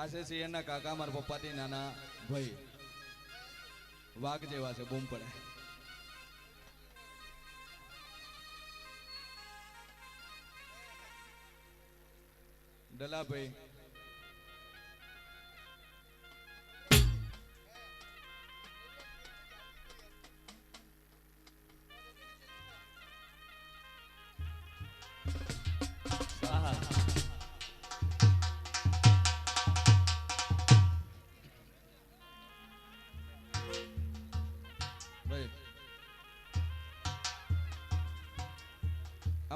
આ છે સિંહના કાકા, મારા પપ્પાથી નાના ભાઈ. વાઘ જેવા છે, બૂમ પડે. ડલાભાઈ ભાઈ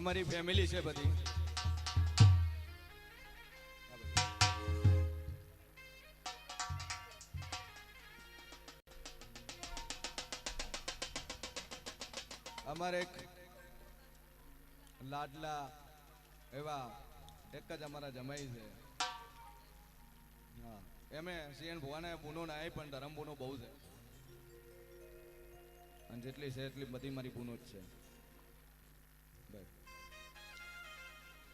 અમારી ફેમિલી છે બધી. અમારે એક લાડલા એવા એક જ અમારા જમાઈ છે. હા, એમે સીએન ભુવાને બુનો ના આવી પણ ધરમ બુનો બહુ છે. અને જેટલી છે એટલી બધી મારી બુનો જ છે.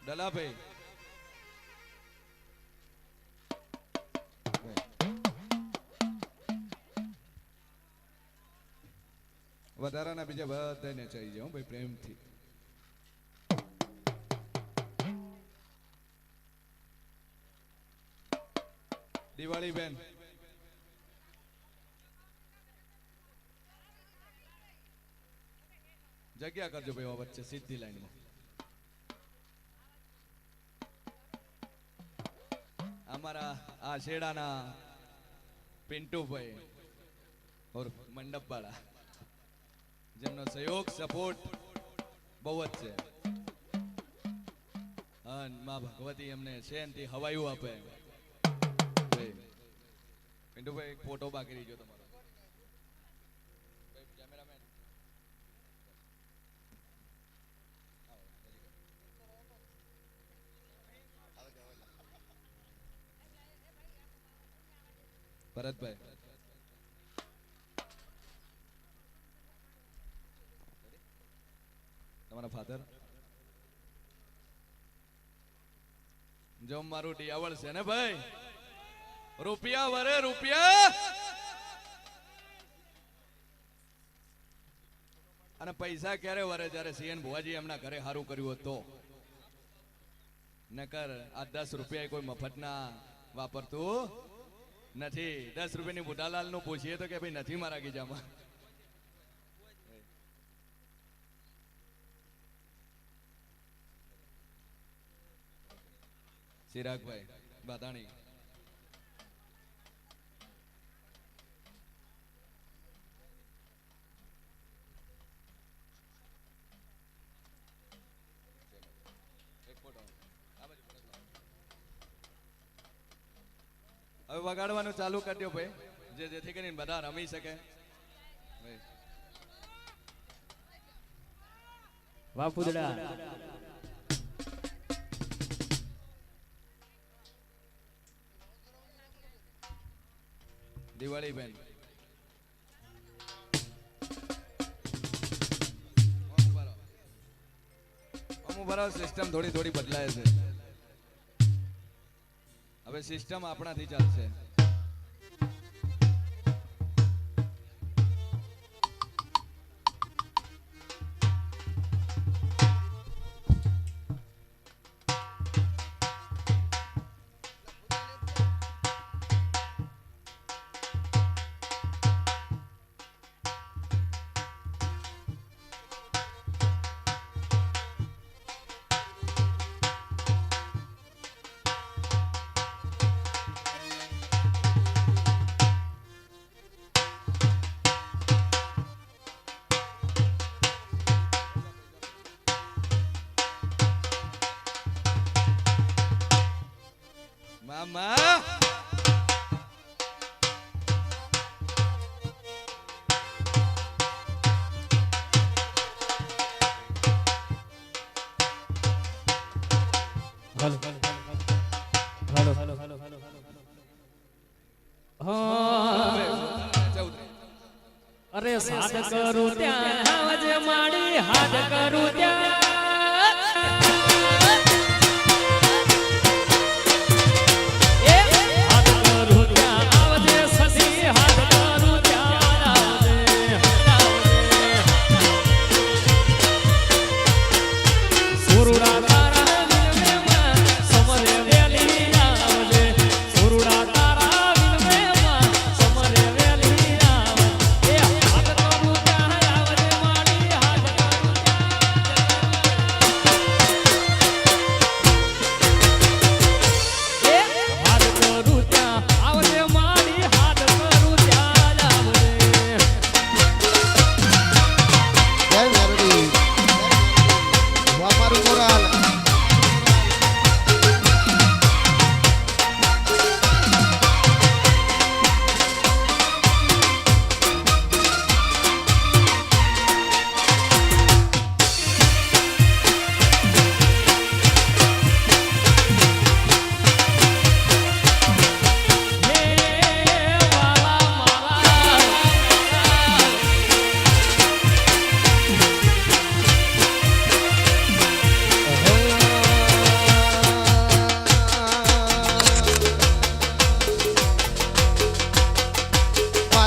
દલાભાઈ ભાઈ. વધારાના બીજા બધાને ચાલી જાઉં ભાઈ પ્રેમથી. દિવાળી બેન જગ્યા કરજો ભાઈ વચ્ચે સીધી લાઈનમાં. અમારા આ શેડાના પિન્ટુભાઈ ઓર મંડપવાળા. જેમનો સહયોગ સપોર્ટ બહુ જ છે. અનમાં ભગવતી એમને શેનથી હવાયું આપે. ભાઈ પિન્ટુભાઈ ફોટો બાકી રહી ગયો તમારો. ભરતભાઈ. તમારા ફાધર જો મારું ડિયાવળ છે ને ભાઈ? રૂપિયા વરે રૂપિયા. અને પૈસા ક્યારે વરે? જ્યારે સીએન ભુવાજી એમના ઘરે સારું કર્યું તો નકર આ દસ રૂપિયા કોઈ મફતના વાપરતું નથી દસ રૂપિયાની બુટાલાલનું પૂછીએ તો કે ભાઈ નથી મારા ગીજામાં. ચિરાગભાઈ બાદાણી હવે વગાડવાનું ચાલુ કરી દો ભાઈ. જે જેથી કરીને બધા રમી શકે. વાપુદડા દિવાળી બેન અમુક બરાબર સિસ્ટમ થોડી થોડી બદલાય છે. હવે સિસ્ટમ આપણાથી ચાલશે. અરે સાદ કરું ત્યાં હાજ માડી હાજ કરું ત્યાં.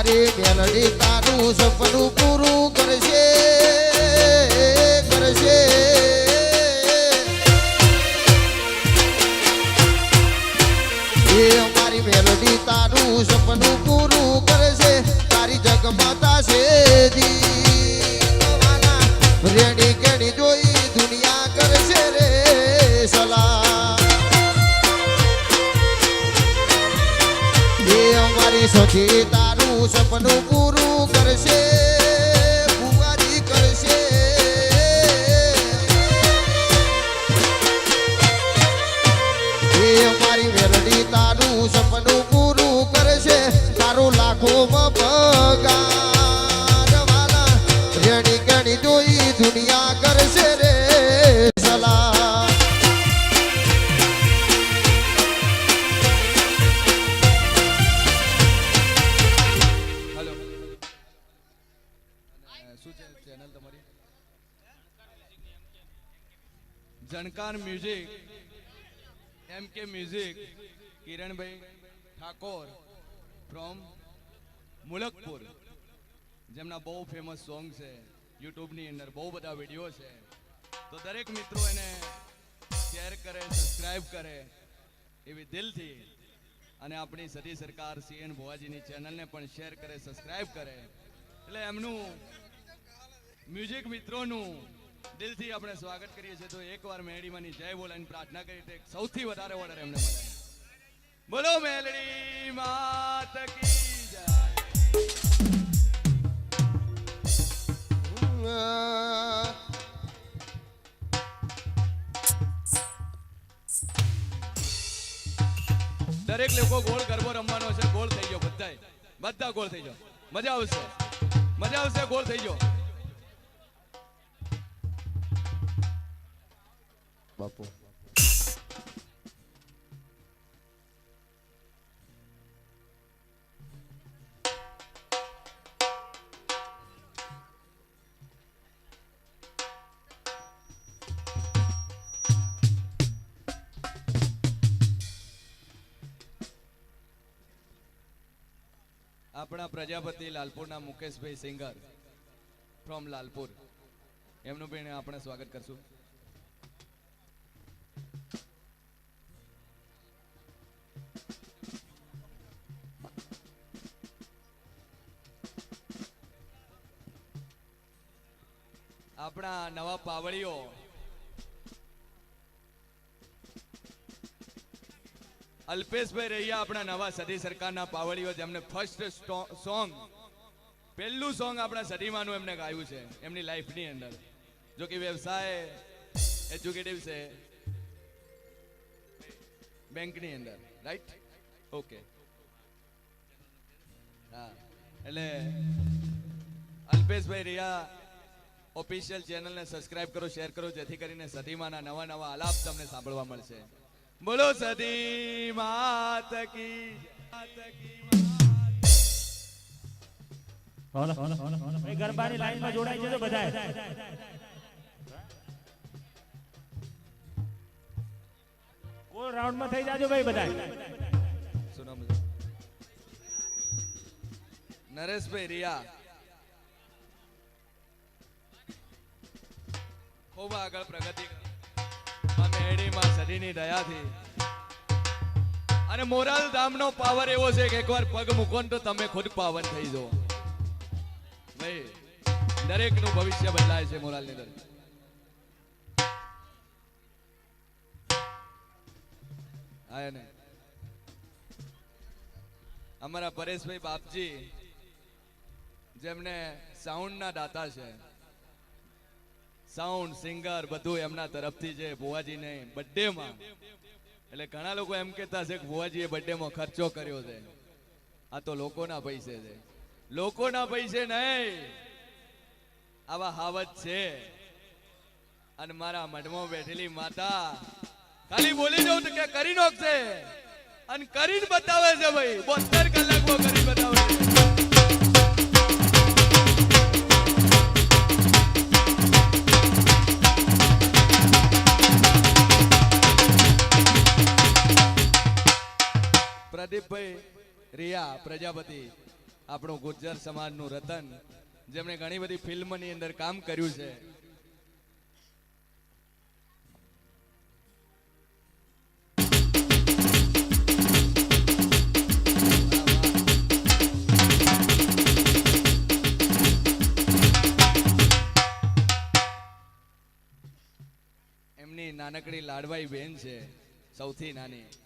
મારી મેલડી તારું સપનું પૂરું કરશે કરશે. એ અમારી મેલડી તારું સપનું પૂરું કરશે, તારી જગમાતા છે દીવાના રેડી કેડી જોઈ દુનિયા કરશે રે સલાહ તારું સપનું પૂરું કરશે. શું છે ચેનલ તમારી? જણકાર મ્યુઝિક, એમ કે મ્યુઝિક, કિરણભાઈ ઠાકોર ફ્રોમ મુલકપુર, જેમના બહુ ફેમસ સોંગ છે, યુટ્યુબની અંદર બહુ બધા વીડિયો છે. તો દરેક મિત્રો એને શેર કરે સબસ્ક્રાઈબ કરે એવી દિલથી અને આપણી સદી સરકાર સીએન ભુવાજીની ચેનલને પણ શેર કરે સબસ્ક્રાઈબ કરે. એટલે એમનું મ્યુઝિક મિત્રોનું દિલથી આપણે સ્વાગત કરીએ છીએ. તો એકવાર મેળીમાંની જય બોલાની પ્રાર્થના કરી તે સૌથી વધારે ઓર્ડર એમને મળે. બોલો મેલડી માત કી દરેક લોકો ગોળ ગરબો રમવાનો છે, ગોળ થઈ ગયો બધાય. બધા ગોળ થઈ ગયો. મજા આવશે. મજા આવશે, ગોળ થઈ ગયો. બાપુ. આપણા પ્રજાપતિ લાલપુરના મુકેશભાઈ સિંગર ફ્રોમ લાલપુર. એમનું પણ આપણે સ્વાગત કરશું. આપણા નવા પાવડીઓ અલ્પેશભાઈ રહ્યા આપણા નવા સદી સરકારના પાવડીઓ જેમને ફર્સ્ટ સોંગ પહેલું સોંગ આપણા સદીમાંનું એમને ગાયું છે, એમની લાઈફની અંદર. જો કે વ્યવસાય એજ્યુકેટિવ છે બેંકની અંદર રાઈટ ઓકે હા. એટલે અલ્પેશભાઈ રિયા ઓફિશિયલ ચેનલને સબસ્ક્રાઇબ કરો શેર કરો જેથી કરીને સદીમાના નવા નવા આલાપ તમને સાંભળવા મળશે. બોલો સદી માત કી ગરબાની લાઈનમાં જોડાઈ જજો બધાય. ગોળ રાઉન્ડમાં થઈ જાજો ભાઈ બધા નરેશભાઈ રિયા. ખૂબ આગળ પ્રગતિ મેડીમાં સદીની દયાથી. અને મોરાલ ધામનો પાવર એવો છે કે એકવાર પગ મૂકો ને તો તમે ખુદ પાવન થઈ જાઓ. ભાઈ, દરેકનું ભવિષ્ય બદલાય છે મોરાલની અંદર. આયા અમારા પરેશભાઈ બાપજી, જેમને સાઉન્ડના દાતા છે. સાઉન્ડ સિંગર બધું એમના તરફથી છે, ભુવાજીને બર્થડેમાં એટલે ઘણા લોકો એમ કહેતા છે કે ભુવાજીએ બર્થડેમાં ખર્ચો કર્યો છે. આ તો લોકોના પૈસે છે. લોકોના પૈસે નહીં. આવા હાવત છે. અને મારા મઢમાં બેઠેલી માતા ખાલી બોલી જાઉં કે કરી નોખશે. અને કરીને બતાવે છે ભાઈ, બોતેર પ્રજાપતિ, આપણું ગુર્જર સમાજનું રતન, જેમણે ઘણી બધી ફિલ્મની અંદર કામ કર્યું છે. એમની નાનકડી લાડવાઈ બેન છે, સૌથી નાની.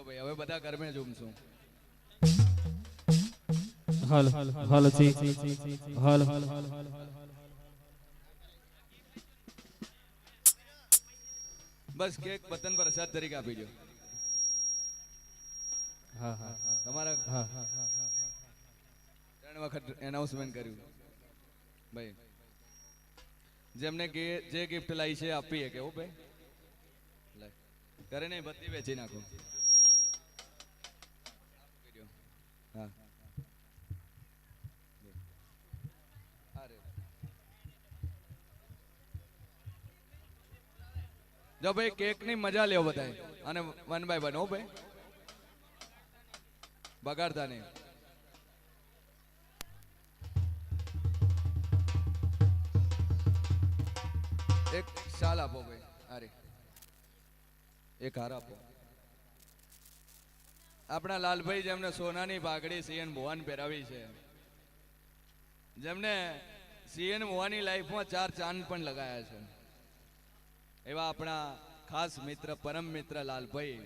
ચાલો ભાઈ હવે બધા ઘરમે ઝૂમશું હલ હલ જી હલ બસ કેક વતન પ્રસાદ તરીકે આપી દો હા હા તમારા હા ત્રણ વખત એનાઉન્સમેન્ટ કર્યું ભાઈ જેમને જે ગિફ્ટ લાવી છે આપીએ કેવું ભાઈ કરે નહીં બધી વેચી નાખો હા અરે. જો ભાઈ કેકની મજા લ્યો બધા અને વન બાય વન હો ભાઈ. બગાડતા નહીં. એક શાલ આપો ભાઈ અરે એક હાર આપો. આપણા લાલભાઈ જેમને સોનાની પાઘડી સીએન ભુવાન પહેરાવી છે. જેમને સીએન ભુવાની લાઈફમાં ચાર ચાંદ પણ લગાયા છે. એવા આપણા ખાસ મિત્ર, પરમ મિત્ર લાલભાઈ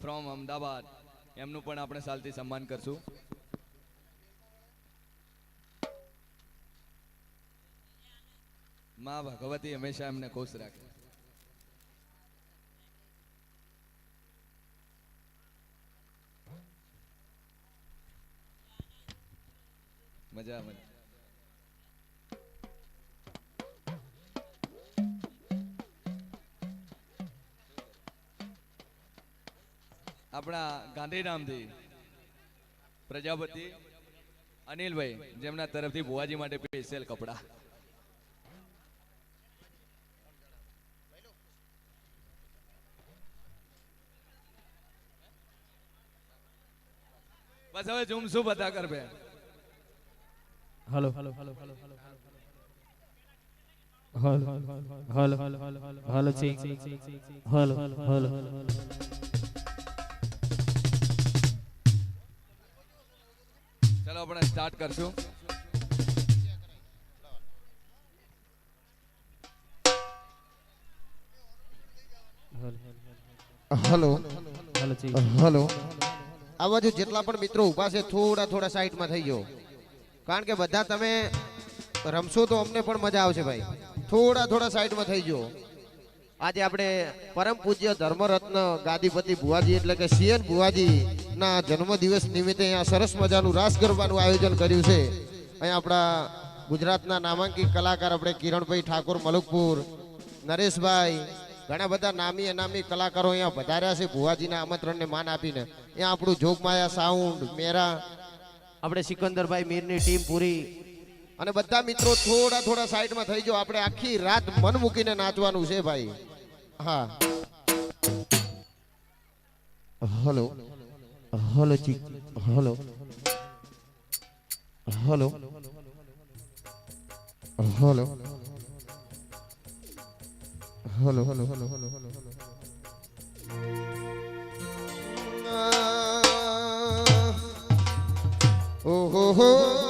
ફ્રોમ અમદાવાદ. એમનું પણ આપણે સાલથી સન્માન કરશું. માં ભગવતી હંમેશા એમને ખુશ રાખે. મજા મજા આપણા ગાંધીધામથી પ્રજાપતિ અનિલભાઈ, જેમના તરફથી ભુવાજી માટે સ્પેશિયલ કપડા. બસ હવે ઝૂમશું બધા કર બે hello hello hello hello hello hello hello. Hello. Hello. Hello. Hello. Hello. Hello. ચલો આપણે સ્ટાર્ટ કરશું. હલો. Hello hello. આ બાજુ જેટલા પણ મિત્રો ઊભા છે થોડા થોડા સાઈડમાં થઈ જાઓ કારણ કે બધા તમે રમશો તો અમને પણ મજા આવશે ભાઈ. થોડા થોડા સાઈડમાં થઈ જાઓ આજે આપણે પરમ પૂજ્ય ધર્મરત્ન ગાદીપતિ ભુવાજી એટલે કે સીએન ભુવાજી ના જન્મદિવસ નિમિત્તે અહીંયા સરસ મજાનું રાસ ગરબાનું આયોજન કર્યું છે. અહીંયા આપણા ગુજરાતના નામાંકિત કલાકાર આપણે કિરણભાઈ ઠાકોર મલુકપુર નરેશભાઈ ઘણા બધા નામી અનામી કલાકારો અહીંયા વધાર્યા છે ભુવાજીના આમંત્રણને માન આપીને. અહીંયા આપણું જોગમાયા સાઉન્ડ મેરા આપણે સિકંદરભાઈ મીરની ટીમ પૂરી. અને બધા મિત્રો થોડા થોડા સાઈડમાં થઈ જાઓ આપણે આખી રાત મન મૂકીને નાચવાનું છે ભાઈ. હા. હલો. હલો ચીક hello hello hello hello hello hello hello hello ઓહો હો હો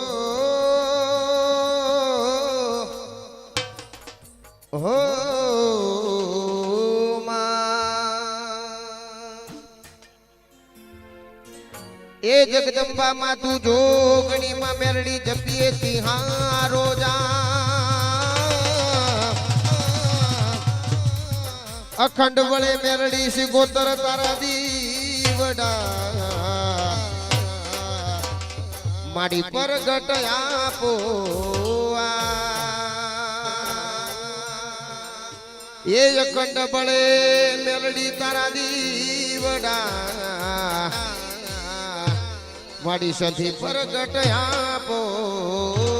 જગદંબા માં તું જોગણી માં મેરડી જપીએ તિહારો જા. અખંડ વળે મેરડી સિગોતર તારા દીવડા. મારી પરગટ આપો એ અખંડ વળે મેરડી તારા દીવડા. મારી સધી પ્રગટ આપો.